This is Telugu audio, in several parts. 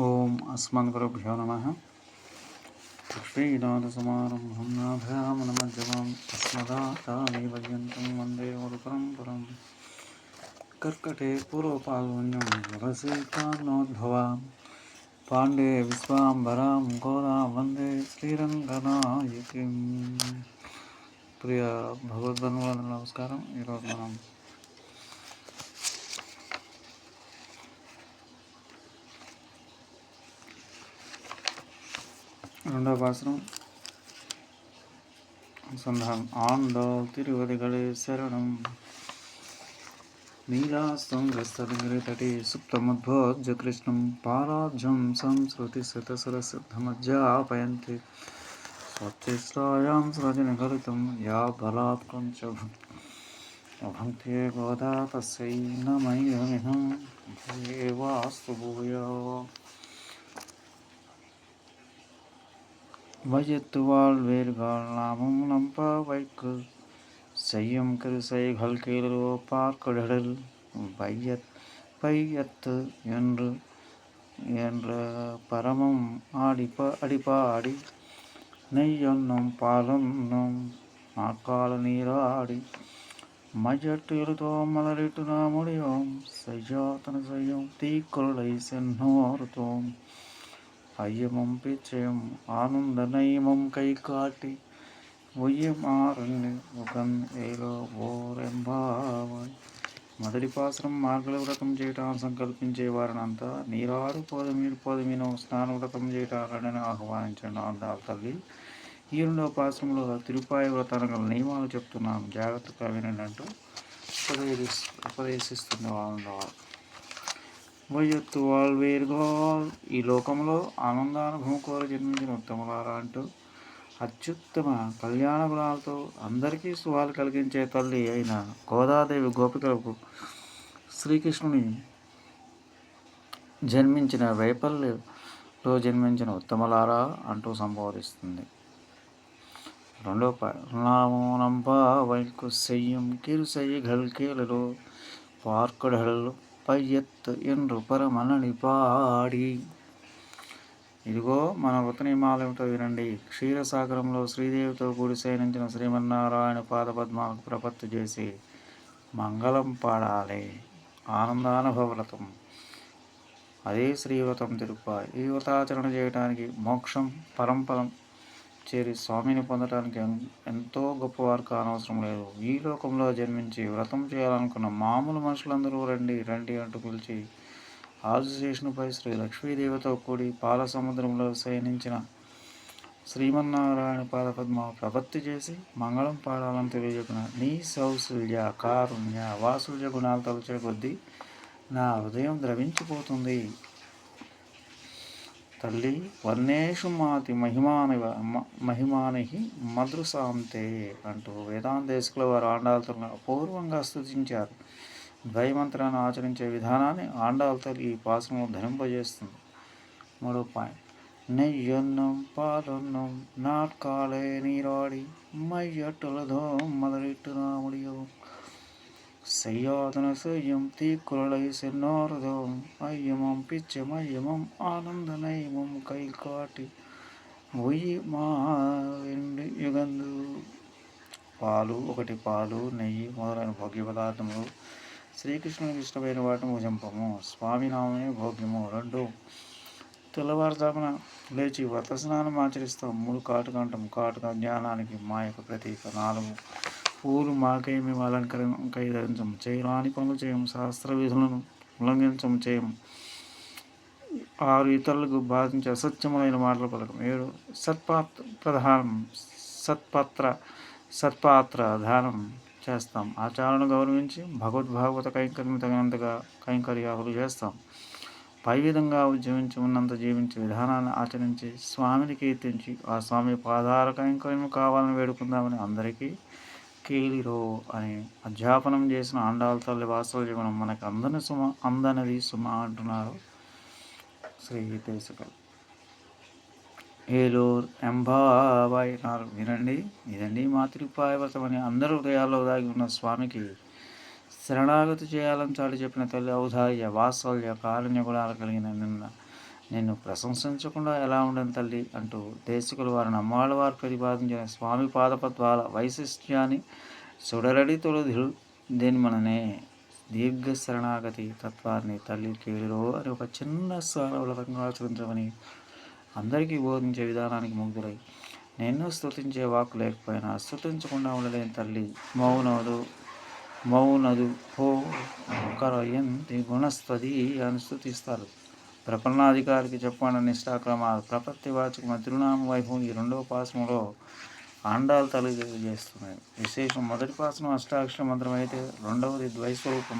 ఓం అస్మద్గురుభ్యో నమ శ్రీనాథసమారంభం నాభ్యామనమధ్యమాం అస్మదాచార్య పర్యంతం వందే గురుపరంపరం కర్కటే పూర్వపాల్గొన్యం వరసీకానోద్భవాం పాండే విశ్వాంబరాం గోదా వందే శ్రీరంగనాయకిం ప్రియ భగవద్బంధువులందరూ నమస్కారం ఈరోజు మనం రెండవ పాసరం సంధానం ఆండాల్ తిరువదిగళే శరణం నీలాస్తం గస్తదిగిరి తటే సుప్తముద్భోజ కృష్ణం పారాజం సంస్మృతి శతసరసిద్ధమజ్జాపయంతి స్వచ్ఛిష్టాయాం సృజనగలితం యా బలాత్ కొంచెం అభంతే గోదా తస్యై నమైదమిహం దేవాస్తు భూయో வையத்து வாழ்வேர்கள் நாமும் நம்ப வைக்கு செய்யும் கிருசைகள் கீழோ பார்க்கடல் பையத் பையத்து என்று என்ற பரமம் ஆடிப்ப அடிப்பாடி நெய்யொன்னும் பாலொன்னும் நாட்கால நீராடி. மையட்டு எழுதோம் மலரிட்டு நாம் முடியோம் செய்யாத்தன செய்யும் தீக்குரலை சென்னோர்த்தோம் ஐயமும் பிச்சையும் ஆனந்த நயமும் கை காட்டி ஒய்யமாறன்னு ముఖం ఏలో ఓరెంబావాయ్ మొదటి పాసరం మార్గల వ్రతం చేయటాన్ని సంకల్పించే వారినంతా నీరాడు పోదమీడు పోదమీను స్నాన వ్రతం చేయటాలని ఆహ్వానించండి అందాల తల్లి ఈ రెండవ పాసరంలో తిరుపాయ వ్రతానికి గల నియమాలు చెప్తున్నాం జాగ్రత్తగా వినండి అంటూ ఉపదేశి ఉపదేశిస్తుంది వాళ్ళు వయ్యత్తు వాల్వేరుగోల్. ఈ లోకంలో ఆనందానుభవం కోరి జన్మించిన ఉత్తములారా అంటూ అత్యుత్తమ కళ్యాణ గుణాలతో అందరికీ సుఖాలు కలిగించే తల్లి అయిన గోదాదేవి గోపికలకు శ్రీకృష్ణుని జన్మించిన వైపల్యలో జన్మించిన ఉత్తమలారా అంటూ సంబోధిస్తుంది. రెండో నామోనంప వైకు సెయ్యం కిరు సెయ్యగల్ కీలలో పార్కుడలు పయ్యత్ ఎండ్రు పరమనని పాడి. ఇదిగో మన వృతనిమాలయంతో వినండి. క్షీరసాగరంలో శ్రీదేవితో కూడి శయనించిన శ్రీమన్నారాయణ పాదపద్మాలకు ప్రపత్తి చేసి మంగళం పాడాలి. ఆనందానుభవ్రతం అదే శ్రీవ్రతం తిరుప ఈ వ్రతాచరణ చేయడానికి మోక్షం పరంపరం చేరి స్వామిని పొందడానికి ఎంతో గొప్పవారు కానవసరం లేదు. ఈ లోకంలో జన్మించి వ్రతం చేయాలనుకున్న మామూలు మనుషులందరూ రండి రండి అంటూ పిలిచి చేసినపై శ్రీ లక్ష్మీదేవితో కూడి పాల సముద్రంలో శయనించిన శ్రీమన్నారాయణ పాదపద్మ ప్రపత్తి చేసి మంగళం పాడాలని తెలియజెప్పిన నీ సౌశల్య కారుణ్య వాసుల్య గుణాలు తలచే కొద్దీ నా హృదయం ద్రవించిపోతుంది. తల్లి వర్ణేషు మాతి మహిమాని మహిమాని మధుసాంతే అంటూ వేదాంతేశకుల వారు ఆండాలతో అపూర్వంగా స్థుతించారు. ద్వైమంత్రాన్ని ఆచరించే విధానాన్ని ఆండాలతో ఈ పాసనం ధరింపజేస్తుంది. మూడో పాయింట్. నెయ్యన్నం పాలన్నం నాట్కాలే నీరాడి మయ్యట్టులదో మొదలెట్టు రాముడియో செய்யாதன செய்யும் தீக்குறளை சென்னாரதோம் ஐயமம் பிச்சம் ஐயமம் ఆనంద నయమం కై కాటి ఒయ్యి మా యుగందు పాలు ఒకటి పాలు నెయ్యి మొదలైన భోగ్య పదార్థములు శ్రీకృష్ణునికి ఇష్టమైన వాటిని భుజంపము స్వామినామే భోగ్యము రెండు తెల్లవారుజామున లేచి వ్రత స్నానం ఆచరిస్తాం మూడు కాటుక అంటాం కాటుక జ్ఞానానికి మా యొక్క ప్రతీక నాలుగు పూలు మాకై మేము అలంకరించం చేయరాని పనులు చేయము శాస్త్ర విధులను ఉల్లంఘించము చేయము ఆరు ఇతరులకు బాధించే అసత్యములైన మాటల పథకం. ఏడు సత్పాత్ర ప్రధానం సత్పాత్ర సత్పాత్ర దానం చేస్తాం. ఆచారాలను గౌరవించి భగవద్భాగవత కైంకర్యం తగినంతగా కైంకర్యాలు చేస్తాం. పై విధంగా ఉద్యమించి ఉన్నంత జీవించే విధానాన్ని ఆచరించి స్వామిని కీర్తించి ఆ స్వామి పాదార కైంకర్యం కావాలని వేడుకుందామని అందరికీ కేలిరో అని అధ్యాపనం చేసిన ఆండాల తల్లి వాస్తవ జీవనం మనకు అందని సుమ అందనది సుమ అంటున్నారు. శ్రీ దేశకల్ ఏలూరు ఎంబాబాయ్ నారు వినండి ఇదండి మాతృపాయ వ్రతం అని అందరి హృదయాల్లో దాగి ఉన్న స్వామికి శరణాగతి చేయాలని చాటి చెప్పిన తల్లి ఔదార్య వాత్సల్య కారుణ్య గుణాలు కలిగిన నిన్న నేను ప్రశంసించకుండా ఎలా ఉండను తల్లి అంటూ దేశకులు వారిని అమ్మాళ్ళ వారు ప్రతిపాదించిన స్వామి పాదపద్వాల వైశిష్ట్యాన్ని సుడరడి తొలధులు దేని మననే దీర్ఘ శరణాగతి తత్వాన్ని తల్లి కేళిరో అని ఒక చిన్న సారవలతంగా ఆచరించమని అందరికీ బోధించే విధానానికి ముగ్ధులై. నేను స్థుతించే వాక్కు లేకపోయినా స్థుతించకుండా ఉండలేని తల్లి. మౌనదు మౌనదు హో కరయంతి గుణస్తది అని స్థుతిస్తారు ప్రపన్నాధికారికి చెప్పండి నిష్ఠాక్రమాలు. ప్రపత్తి వాచకమ తిరునామ వైభవం ఈ రెండవ పాసములో ఆండాలు తెలియజేస్తున్నాయి విశేషం మొదటి పాసనం అష్టాక్షర మంత్రం అయితే రెండవది ద్వైస్వరూపం.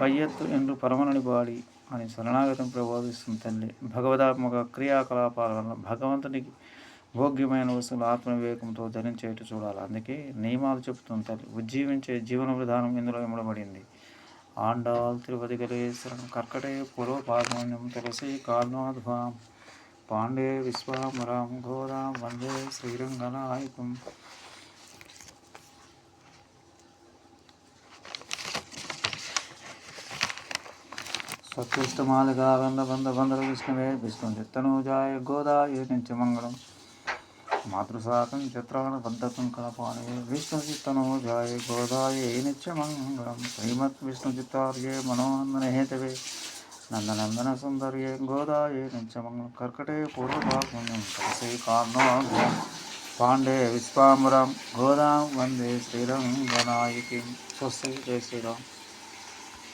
పయ్యత్తు ఎత్తు ఎందు పరమనుని బాడి అని శరణాగతం ప్రబోధిస్తుంది తల్లి. భగవదాత్మక క్రియాకలాపాల వల్ల భగవంతునికి భోగ్యమైన వస్తువులు ఆత్మవివేకంతో ధరించేట ధరించేట్టు చూడాలి. అందుకే నియమాలు చెబుతుంది తల్లి. ఉజ్జీవించే జీవన విధానం ఇందులో ఇమ్మడబడింది ఆండాల్ తిరుపతి గలేశ్వరం కర్కటే పూర్వపాదమన్యం తులసి కాల్నాథ్వాం పాండే విశ్వామరాం గోదాం వందే శ్రీరంగనాయకం. సత్యుష్టమాలిగా వంద వంద బంధుల విష్ణువే విష్ణు చిత్తనూజాయ గోదాయ మంగళం మాతృసాకం మాతృశాకం బద్ధకం కలపాణి విష్ణుచిత్తనో జాయ గోదాయే నిత్యమంగళం. శ్రీమత్ విష్ణుచిత్తార్యే మనోనందన హేతవే. నందనందన సుందర్యే గోదాయే నిత్యమంగళం. కర్కటే పూర్వభాగం తులసి కార్ణోగ్యం పాండే విశ్వాంబరం గోదాం వందే శ్రీరంగనాయకి. స్వస్తి జయ శ్రీరామ్.